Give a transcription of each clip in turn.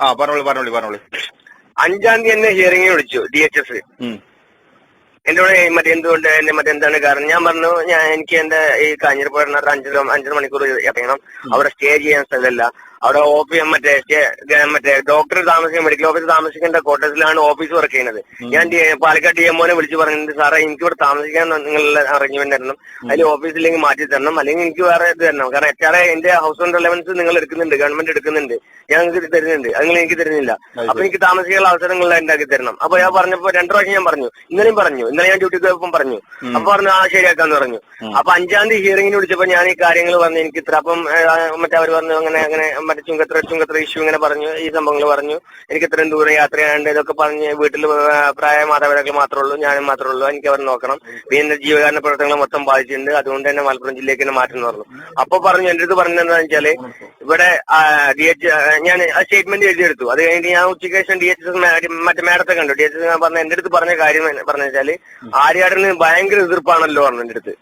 ആ പറഞ്ഞോളൂ പറഞ്ഞോളൂ പറഞ്ഞോളൂ. അഞ്ചാം തീയതി എന്നെ ഹിയറിംഗ് വിളിച്ചു ഡി എച്ച് എസ് എന്നോട് എന്റെ കൂടെ മറ്റേ എന്തുകൊണ്ട് എന്നെ മറ്റേ എന്താണ് കാരണം? ഞാൻ പറഞ്ഞു ഞാൻ എനിക്ക് എന്റെ ഈ കാഞ്ഞിരപ്പുഴ അഞ്ചര അഞ്ചര മണിക്കൂർ ഇറങ്ങണം അവിടെ സ്റ്റേ ചെയ്യാൻ സ്ഥലമല്ല. അവിടെ ഓഫീസ് മറ്റേ സ്റ്റേ- ഗ- മറ്റേ ഡോക്ടർ താമസിക്കുന്ന മെഡിക്കൽ ഓഫീസർ താമസിക്കേണ്ട ക്വാർട്ടേഴ്സിലാണ് ഓഫീസ് വർക്ക് ചെയ്യുന്നത്. ഞാൻ പാലക്കാട് ഡി എംഒനെ വിളിച്ചു പറഞ്ഞിട്ട് സാറേ എനിക്ക് ഇവിടെ താമസിക്കാൻ നിങ്ങളുടെ അറേഞ്ച്മെന്റ് തരണം. അതിൽ ഓഫീസിലേക്ക് മാറ്റി തരണം. അല്ലെങ്കിൽ എനിക്ക് വേറെ ഇത് തരണം. കാരണം എച്ച് ആർ എന്റെ ഹൗസ് ഓൺ റെലവൻസ് നിങ്ങൾ എടുക്കുന്നുണ്ട് ഗവൺമെന്റ് എടുക്കുന്നുണ്ട്. ഞാൻ നിങ്ങൾക്ക് തരുന്നുണ്ട്. അത് നിങ്ങൾ എനിക്ക് തരുന്നില്ല. അപ്പൊ എനിക്ക് താമസിക്കാനുള്ള അവസരങ്ങൾ ഉണ്ടാക്കി തരണം. അപ്പൊ ഞാൻ പറഞ്ഞപ്പോ രണ്ടു പ്രാവശ്യം ഞാൻ പറഞ്ഞു. ഇന്നലെയും പറഞ്ഞു. ഇന്നലെ ഞാൻ ഡ്യൂട്ടി പോയപ്പം പറഞ്ഞു. അപ്പൊ പറഞ്ഞു ആ ശരിയാക്കാന്ന് പറഞ്ഞു. അപ്പൊ അഞ്ചാം തീയതി ഹിയറിംഗിന് വിളിച്ചപ്പോ ഞാൻ ഈ കാര്യങ്ങൾ പറഞ്ഞു. എനിക്ക് ഇത്ര അപ്പം മറ്റേ അവർ പറഞ്ഞു അങ്ങനെ അങ്ങനെ മറ്റേ ചുങ്കത്ര ചുങ്കത്ര ഇഷ്യൂ ഇങ്ങനെ പറഞ്ഞു ഈ സംഭവങ്ങൾ പറഞ്ഞു. എനിക്ക് ഇത്രയും ദൂരം യാത്ര ചെയ്യാണ്ട് ഇതൊക്കെ പറഞ്ഞ് വീട്ടിൽ പ്രായ മാതാപിതാക്കൾ മാത്രമേ ഉള്ളൂ ഞാനും മാത്രമേ ഉള്ളൂ എനിക്ക് അവർ നോക്കണം. പിന്നെ ജീവകാരണ പ്രവർത്തനങ്ങൾ മൊത്തം ബാധിച്ചിട്ടുണ്ട് അതുകൊണ്ട് തന്നെ മലപ്പുറം ജില്ലയ്ക്ക് തന്നെ മാറ്റം പറഞ്ഞു അപ്പൊ പറഞ്ഞു എന്റെ അടുത്ത് പറഞ്ഞതെന്ന് വെച്ചാൽ ഇവിടെ ഡി എച്ച് ഞാൻ ആ സ്റ്റേറ്റ്മെന്റ് എഴുതിയെടുത്തു അത് കഴിഞ്ഞിട്ട് ഞാൻ ഉച്ചയ്ക്ക് ശേഷം ഡി എച്ച് എസ് മറ്റേ മേഡത്തെ കണ്ടു. ഡി എച്ച് എസ് പറഞ്ഞ എന്റെ അടുത്ത് പറഞ്ഞ കാര്യം പറഞ്ഞു വെച്ചാൽ ആര്യാടന് ഭയങ്കര എതിർപ്പാണല്ലോ പറഞ്ഞു എന്റെ അടുത്ത്.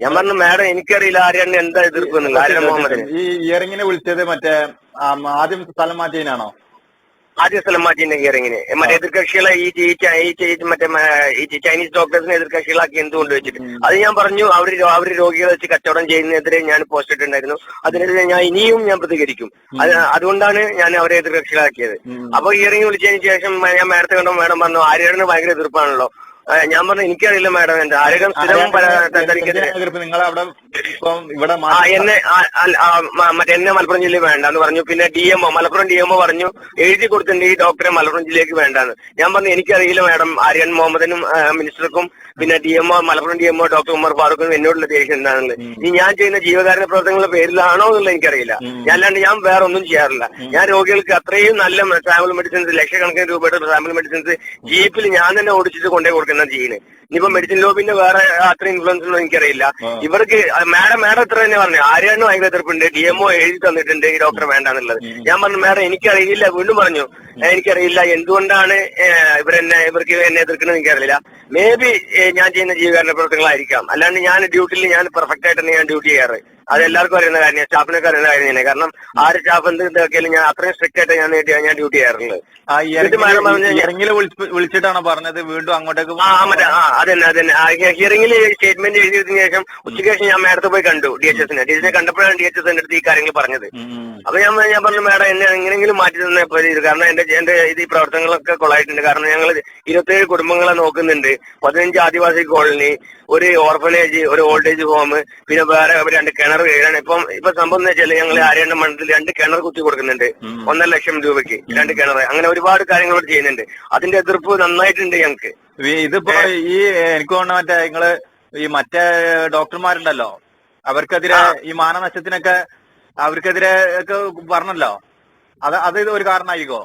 ഞാൻ പറഞ്ഞു മാഡം എനിക്കറിയില്ല ആര്യാടന് എന്താ എതിർപ്പ് ആര്യ മുഹമ്മദിന്. ഈ ഇയറിങ്ങിനെ വിളിച്ചത് മറ്റേ ആ, ആദ്യം സ്ഥലം മാറ്റിയതിനാണോ? ആദ്യ സ്ഥലം മാറ്റിന്റെ ഹിയറിങ്ങിന് മറ്റേ എതിർകക്ഷികളെ ഈ ഈ ച- ഈ ച- മറ്റേ മ- ഈ ച- ചൈനീസ് ഡോക്ടേഴ്സിനെ എതിർകക്ഷികളാക്കി എന്തുകൊണ്ട് വെച്ചിട്ട്? അത് ഞാൻ പറഞ്ഞു അവർ അവർ രോഗികളെ വെച്ച് കച്ചവടം ചെയ്യുന്നതിനെതിരെ ഞാൻ പോസ്റ്റ് ഇട്ടിട്ടുണ്ടായിരുന്നു. അതിനെതിരെ ഞാൻ ഇനിയും ഞാൻ പ്രതികരിക്കും. അത് അതുകൊണ്ടാണ് ഞാൻ അവരെ എതിർകക്ഷികളാക്കിയത്. അപ്പൊ ഹിയറിംഗ് വിളിച്ചതിന് ശേഷം ഞാൻ മാഡത്തെ കണ്ടോ മാഡം പറഞ്ഞു ആര്യാടന് ഭയങ്കര എതിർപ്പാണല്ലോ. ഞാൻ പറഞ്ഞു എനിക്കറിയില്ല മാഡം എന്റെ ആരോഗ്യം സ്ഥിരം നിങ്ങൾ അവിടെ ഇവിടെ എന്നെ മറ്റേ എന്നെ മലപ്പുറം ജില്ലയിൽ വേണ്ടെന്ന് പറഞ്ഞു. പിന്നെ D MO Malappuram D MO പറഞ്ഞു എഴുതി കൊടുത്തിട്ടുണ്ട് ഈ ഡോക്ടറെ മലപ്പുറം ജില്ലയിലേക്ക് വേണ്ടാന്ന്. ഞാൻ പറഞ്ഞു എനിക്കറിയില്ല മാഡം ആര്യൻ മുഹമ്മദിനും മിനിസ്റ്റർക്കും പിന്നെ D MO Malappuram D MO doctor Umar ഫാറൂഖിനും എന്നോടുള്ള ദേഷ്യം എന്താണെന്നുള്ളത്. ഇനി ഞാൻ ചെയ്യുന്ന ജീവകാരുണ്യ പ്രവർത്തനങ്ങളുടെ പേരിലാണോ എന്നുള്ളത് എനിക്കറിയില്ല. ഞാൻ അല്ലാണ്ട് ഞാൻ വേറെ ഒന്നും ചെയ്യാറില്ല ഞാൻ രോഗികൾക്ക് അത്രയും നല്ല ട്രാവൽ മെഡിസിൻസ് ലക്ഷക്കണക്കിന് രൂപയുടെ ട്രാവൽ മെഡിസിൻസ് ജീപ്പിൽ ഞാൻ തന്നെ ഓടിച്ചിട്ട് കൊണ്ടേ കൊടുക്കുന്ന ജീന്. ഇനിയിപ്പോ മെഡിസിൻ ലോബിന്റെ വേറെ അത്ര ഇൻഫ്ലുവൻസ് ഒന്നും എനിക്കറിയില്ല. ഇവർക്ക് മാഡം മാഡം ഇത്ര തന്നെ പറഞ്ഞു. ആരെയാണ് ഭയങ്കര എതിർപ്പുണ്ട്. ഡി എംഒ എഴുതി തന്നിട്ടുണ്ട് ഈ ഡോക്ടർ വേണ്ടാന്നുള്ളത്. ഞാൻ പറഞ്ഞു മാഡം എനിക്കറിയില്ല. വീണ്ടും പറഞ്ഞു "ഏഹ്, എനിക്കറിയില്ല. എന്തുകൊണ്ടാണ് ഇവരെന്നെ ഇവർക്ക് എന്നെ എതിർക്കുന്നത് എനിക്കറിയില്ല. മേ ബി ഞാൻ ചെയ്യുന്ന ജീവകാരുടെ പ്രവർത്തനങ്ങളായിരിക്കാം. അല്ലാണ്ട് ഞാൻ ഡ്യൂട്ടിയിൽ ഞാൻ പെർഫെക്റ്റ് ആയിട്ട് ഞാൻ ഡ്യൂട്ടി ചെയ്യാറ്. അത് എല്ലാവർക്കും അറിയുന്ന കാര്യം സ്റ്റാഫിനൊക്കെ അറിയുന്ന കാര്യം തന്നെ കാരണം ആര് സ്റ്റാഫ് എന്ത് ഇതാക്കിയാലും ഞാൻ അത്രയും സ്ട്രിക്റ്റ് ആയിട്ട് ഞാൻ ഞാൻ ഡ്യൂട്ടി ചെയ്യാറുണ്ട് വിളിച്ചിട്ടാണോ പറഞ്ഞത്? വീണ്ടും അങ്ങോട്ടേക്ക് ആ മറ്റേ ആ അതന്നെ അതന്നെ ഹിയറിംഗിൽ സ്റ്റേറ്റ്മെന്റ് എഴുതിയതിനു ശേഷം ഉച്ചയ്ക്ക് ശേഷം ഞാൻ മാഡത്തെ പോയി കണ്ടു ഡി എച്ച് എസിനെ ഡി എച്ച് കണ്ടപ്പോഴാണ് ഡി എച്ച് എസ് എന്റെ അടുത്ത് ഈ കാര്യങ്ങൾ പറഞ്ഞത്. അപ്പൊ ഞാൻ ഞാൻ പറഞ്ഞു മാഡം എന്നെ എങ്ങനെയെങ്കിലും മാറ്റി തന്നെ കാരണം എന്റെ എന്റെ ഇത് ഈ പ്രവർത്തനങ്ങളൊക്കെ കൊള്ളായിട്ടുണ്ട്. കാരണം ഞങ്ങൾ ഇരുപത്തേഴ് കുടുംബങ്ങളെ നോക്കുന്നുണ്ട്. പതിനഞ്ച് ആദിവാസി കോളനി ഒരു ഓർഫനേജ് ഒരു ഓൾഡ് ഏജ് ഹോം പിന്നെ വേറെ രണ്ട് കിണർ വീഴാണ് ഇപ്പം ഇപ്പൊ സംഭവം എന്ന് വെച്ചാൽ ഞങ്ങൾ ആര്യണ്ട മണ്ഡലത്തിൽ രണ്ട് കിണർ കുത്തി കൊടുക്കുന്നുണ്ട്. ഒന്നര ലക്ഷം രൂപയ്ക്ക് രണ്ട് കിണർ അങ്ങനെ ഒരുപാട് കാര്യങ്ങൾ ചെയ്യുന്നുണ്ട്. അതിന്റെ എതിർപ്പ് നന്നായിട്ടുണ്ട് ഞങ്ങൾക്ക് ഇതിപ്പോ ഈ എനിക്ക് തോന്നുന്നു മറ്റേ നിങ്ങൾ ഈ മറ്റേ ഡോക്ടർമാരുണ്ടല്ലോ. അവർക്കെതിരെ ഈ മാനനഷ്ടത്തിനൊക്കെ അവർക്കെതിരെ ഒക്കെ പറഞ്ഞല്ലോ. അത് അത് ഇത് ഒരു കാരണമായിക്കോ?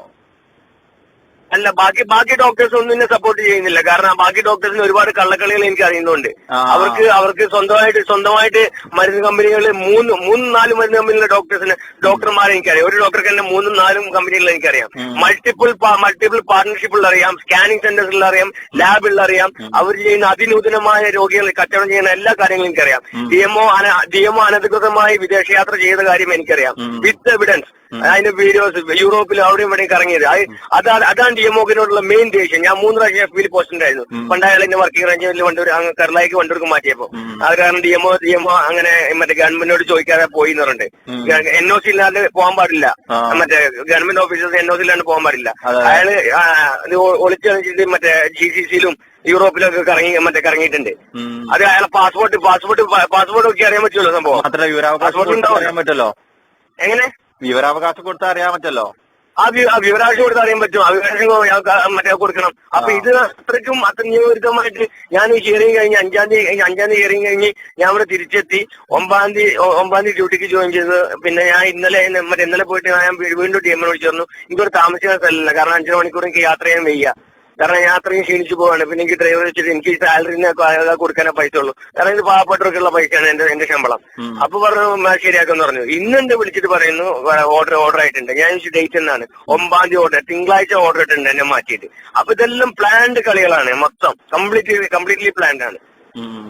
അല്ല ബാക്കി ബാക്കി ഡോക്ടേഴ്സ് ഒന്നും എന്നെ സപ്പോർട്ട് ചെയ്യുന്നില്ല. കാരണം ബാക്കി ഡോക്ടേഴ്സിന് ഒരുപാട് കള്ളക്കളികൾ എനിക്ക് അറിയുന്നുണ്ട്. അവർക്ക് അവർക്ക് സ്വന്തമായിട്ട് സ്വന്തമായിട്ട് മരുന്ന് കമ്പനികളിൽ മൂന്ന് മൂന്ന് നാല് മരുന്ന് കമ്പനിയിലെ ഡോക്ടേഴ്സിന് ഡോക്ടർമാരെ എനിക്കറിയാം. ഒരു ഡോക്ടർക്ക് തന്നെ മൂന്നും നാലും കമ്പനികളിൽ എനിക്കറിയാം. മൾട്ടിപ്പിൾ മൾട്ടിപ്പിൾ പാർട്ണർഷിപ്പിൽ അറിയാം സ്കാനിങ് സെന്റേഴ്സിൽ അറിയാം ലാബിൽ അറിയാം അവർ ചെയ്യുന്ന അതിനൂതനമായ രോഗികൾ കച്ചവടം ചെയ്യുന്ന എല്ലാ കാര്യങ്ങളും എനിക്കറിയാം. ഡി എംഒ ഡി എംഒ അനധികൃതമായി വിദേശയാത്ര ചെയ്ത കാര്യം എനിക്കറിയാം. വിത്ത് എവിഡൻസ് അതിന്റെ വീഡിയോസ് യൂറോപ്പിൽ അവിടെയും ഇവിടെയും കറങ്ങിയത്. അത് അതാണ് അതാണ് ഡി എംഒക്കിനോടുള്ള മെയിൻ ദേഷ്യം. ഞാൻ മൂന്ന് പ്രാവശ്യം എഫ് ബിയിൽ പോസ്റ്റ് ഉണ്ടായിരുന്നു. പണ്ടായാലും എന്റെ വർക്കിംഗ് റേഞ്ചിൽ വണ്ടൂർ അങ്ങ് കരളായിക്ക് വണ്ടൂർക്ക് മാറ്റിയപ്പോ. അത് കാരണം ഡിഎംഒ ഡിഎംഒ അങ്ങനെ മറ്റേ ഗവൺമെന്റിനോട് ചോദിക്കാതെ പോയി എന്ന് പറഞ്ഞിട്ട് എൻ ഒ സി ഇല്ലാതെ പോകാൻ പാടില്ല. മറ്റേ government officers N O C ഇല്ലാണ്ട് പോകാൻ പാടില്ല. അയാൾ ആ, ഇത് ഒളിച്ചു കളിച്ചിട്ട് മറ്റേ ജി സി സിയിലും യൂറോപ്പിലൊക്കെ കറങ്ങി മറ്റേ കറങ്ങിയിട്ടുണ്ട്. അത് അയാളെ പാസ്പോർട്ട് പാസ്പോർട്ട് പാസ്പോർട്ട് ഒക്കെ അറിയാൻ പറ്റുമല്ലോ സംഭവം. പാസ്പോർട്ട് ഉണ്ടാവും. എങ്ങനെ? വിവരാവകാശം കൊടുത്താൽ അറിയാൻ പറ്റല്ലോ ആ വി- ആ വിവരാശം കൊടുത്ത് അറിയാൻ പറ്റും. ഞാൻ മറ്റേ കൊടുക്കണം. അപ്പൊ ഇത് അത്രയ്ക്കും അത്ര നിയമവിരുദ്ധമായിട്ട് ഞാൻ ഈ ഹിയറിംഗ് കഴിഞ്ഞ് അഞ്ചാം തീയതി അഞ്ചാം തീയതി ഹിയറിംഗ് കഴിഞ്ഞ് ഞാൻ ഇവിടെ തിരിച്ചെത്തി. ഒമ്പതാം തീയതി ഒമ്പതാം തീയതി ഡ്യൂട്ടിക്ക് ജോയിൻ ചെയ്ത് പിന്നെ ഞാൻ ഇന്നലെ ഇന്ന് മറ്റേ ഇന്നലെ പോയിട്ട് ഞാൻ വീണ്ടും ടീമിനെ വിളിച്ചു തന്നു എനിക്കൊരു താമസിക്കാൻ സ്ഥലമില്ല. കാരണം അഞ്ചര മണിക്കൂർ എനിക്ക് യാത്ര ചെയ്യാൻ വയ്യ. കാരണം ഞാൻ അത്രയും ക്ഷീണിച്ചു പോവാണ്. പിന്നെ എനിക്ക് ഡ്രൈവർ വെച്ചിട്ട് എനിക്ക് സാലറിന് കൊടുക്കാനേ പൈസ ഉള്ളൂ. കാരണം ഇത് പാവപ്പെട്ടവർക്കുള്ള പൈസയാണ് എന്റെ എന്റെ ശമ്പളം. അപ്പൊ പറഞ്ഞു ശരിയാക്കാന്ന് പറഞ്ഞു. ഇന്ന് എന്റെ വിളിച്ചിട്ട് പറയുന്നു ഓർഡർ ഓർഡർ ആയിട്ടുണ്ട്. ഞാൻ ഡേറ്റ് എന്നാണ്? ഒമ്പതാം തീയതി ഓർഡർ തിങ്കളാഴ്ച ഓർഡർ ഇട്ടുണ്ട് എന്നെ മാറ്റിയിട്ട്. അപ്പൊ ഇതെല്ലാം പ്ലാൻഡ് കളികളാണ് മൊത്തം. കംപ്ലീറ്റ് കംപ്ലീറ്റ്ലി പ്ലാൻഡ് ആണ്.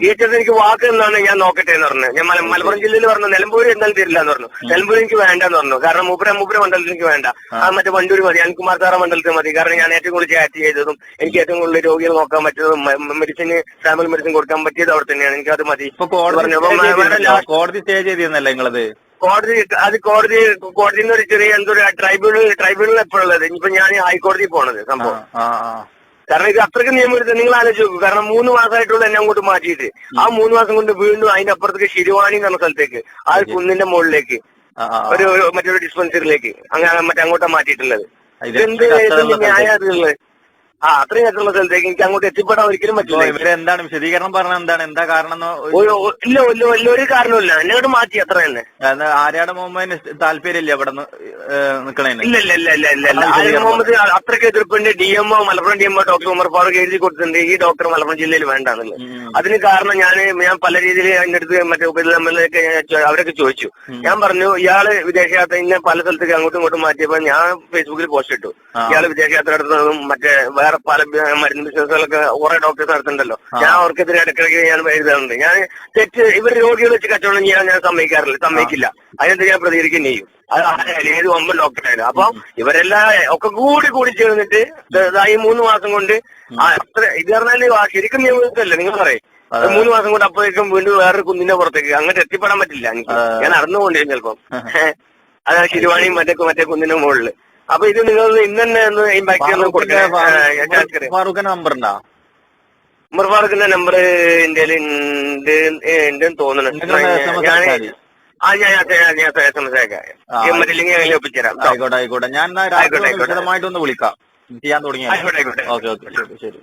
ഡി എനിക്ക് വാക്ക് എന്നാണ് ഞാൻ നോക്കട്ടെ എന്ന് പറഞ്ഞു. ഞാൻ മലപ്പുറം ജില്ലയിൽ പറഞ്ഞു നിലമ്പൂർ എന്തായാലും തരില്ല എന്ന് പറഞ്ഞു. നിലമ്പൂർ എനിക്ക് വേണ്ടെന്ന് പറഞ്ഞു. കാരണം മൂപ്പര മൂപ്പര മണ്ഡലത്തിൽ എനിക്ക് വേണ്ട. ആ. മറ്റേ വണ്ടൂർ മതി അനിൽകുമാർ സാറ മണ്ഡലത്തിൽ മതി. കാരണം ഞാൻ ഏറ്റവും കൂടുതൽ ചാറ്റ് ചെയ്തതും എനിക്ക് ഏറ്റവും കൂടുതൽ രോഗികൾ നോക്കാൻ പറ്റിയതും മെഡിസിന് സാമ്പിൾ മെഡിസിൻ കൊടുക്കാൻ പറ്റിയത് അവിടെ തന്നെയാണ്. എനിക്ക് അത് മതി. ഇപ്പൊ കോടതി. സ്റ്റേ ചെയ്തിരുന്നല്ലോ. നിങ്ങളത്? കോടതി അത് കോടതി കോടതി ഒരു ചെറിയ എന്തോ ട്രൈബ്യൂണൽ ട്രൈബ്യൂണൽ എപ്പോഴുള്ളത്? ഇനിയിപ്പോ ഞാൻ ഹൈക്കോടതി പോണത് സംഭവം. കാരണം ഇത് അത്രയ്ക്ക് നിയമം എടുത്ത് നിങ്ങൾ ആലോചിച്ച് നോക്കൂ. കാരണം മൂന്ന് മാസമായിട്ടുള്ള എന്നെ അങ്ങോട്ട് മാറ്റിയിട്ട്. ആ മൂന്ന് മാസം കൊണ്ട് വീണ്ടും അതിന്റെ അപ്പുറത്തേക്ക് ശിരുവാണി എന്ന സ്ഥലത്തേക്ക്. ആ കുന്നിന്റെ മുകളിലേക്ക്. ഒരു മറ്റൊരു ഡിസ്പെൻസറിയിലേക്ക് അങ്ങനെ മറ്റേ അങ്ങോട്ടാ മാറ്റിയിട്ടുള്ളത്. ഇത് ഇതെന്ത് ന്യായാതികളുള്ളത് ആ അത്രയും കത്തുള്ള സ്ഥലത്തേക്ക് എനിക്ക് അങ്ങോട്ട് എത്തിപ്പെടാൻ ഒരിക്കലും പറ്റില്ല. ഇവരെന്താണ് വിശദീകരണം പറഞ്ഞ എന്താണ്? എന്താ കാരണം ഇല്ല ഇല്ല ഇല്ല ഒരു കാരണമില്ല എന്നോട് മാറ്റി അത്ര തന്നെ. ആര്യാട് മുഹമ്മദിന് താല്പര്യമില്ല ഇവിടെ നിൽക്കണേ ഇല്ല ഇല്ല ഇല്ല ഇല്ല ഇല്ല ഇല്ല. ആ, ആര്യ ശരിയാണ്. മുഹമ്മദ് അത്രയ്ക്ക് എതിർപ്പുണ്ട് D MO Malappuram D MO doctor Umar Farooq എഴുതി കൊടുത്തിട്ടുണ്ട്. ഈ ഡോക്ടർ മലപ്പുറം ജില്ലയിൽ വേണ്ടാന്നുള്ളത്. അതിന് കാരണം ഞാൻ ഞാൻ പല രീതിയിൽ അതിന്റെ അടുത്ത് മറ്റേ ഉപരിതമ്മിലൊക്കെ അവരൊക്കെ ചോദിച്ചു. ഞാൻ പറഞ്ഞു ഇയാൾ വിദേശയാത്ര ഇന്ന പല സ്ഥലത്തേക്ക് അങ്ങോട്ടും ഇങ്ങോട്ടും മാറ്റിയപ്പോ ഞാൻ ഫേസ്ബുക്കിൽ പോസ്റ്റ് ഇട്ടു. ഇയാൾ വിദേശയാത്ര നടത്തുന്നതും മറ്റേ വേറെ പല ബ- മരുന്ന് ബിസിനസ്സുകളൊക്കെ കുറെ ഡോക്ടേഴ്സ് നടത്തുന്നുണ്ടല്ലോ. ഞാൻ അവർക്കെതിരെ ഇടയ്ക്കിടയ്ക്ക് ഞാൻ എഴുതാറുണ്ട്. ഞാൻ തെറ്റ് ഇവർ രോഗികൾ വെച്ച് കച്ചവടം ചെയ്യാൻ ഞാൻ സമ്മതിക്കാറില്ല സമ്മതിക്കില്ല. അതിനെതിരെ ഞാൻ പ്രതികരിക്കുകയും ചെയ്യും. ഏത് ഒമ്പൻ ഡോക്ടറായാലും അപ്പൊ ഇവരെല്ലാം ഒക്കെ കൂടി കൂടി ചേർന്നിട്ട് ഈ മൂന്ന് മാസം കൊണ്ട് അത്ര ഇത് പറഞ്ഞാൽ ആ ശരിക്കും നിയമത്തിലല്ലേ നിങ്ങൾ പറയും. മൂന്ന് മാസം കൊണ്ട് അപ്പോഴേക്കും വീണ്ടും വേറൊരു കുന്നിന്റെ പുറത്തേക്ക് അങ്ങോട്ട് എത്തിപ്പെടാൻ പറ്റില്ല എനിക്ക്. ഞാൻ നടന്നുകൊണ്ടിരും ചിലപ്പം. അതാ ശിരുവാണിയും മറ്റേ മറ്റേ കുന്നിന്റെ മുകളിൽ. അപ്പൊ ഇത് നിങ്ങൾ ഇന്ന് തന്നെ ഒന്ന് ഇമ്പാക്ട് ഒന്ന് കൊടുക്കണേ. ഞാൻ ചാറ്റ് ചെയ്യാം. ഫാറൂഖിന്റെ നമ്പർ ഉണ്ടോ ഉമർ ഫാറൂഖിന്റെ നമ്പർ ഇന്ത്യയിൽ ഉണ്ട് തോന്നുന്നു. ഞാൻ ആയിക്കോട്ടെ ആയിക്കോട്ടെ. ഞാൻ. വിശദമായിട്ടൊന്ന് വിളിക്കാം. ചെയ്യാൻ തുടങ്ങി ആയിക്കോട്ടെ, ആയിക്കോട്ടെ. ഓക്കെ ഓക്കെ ശരി.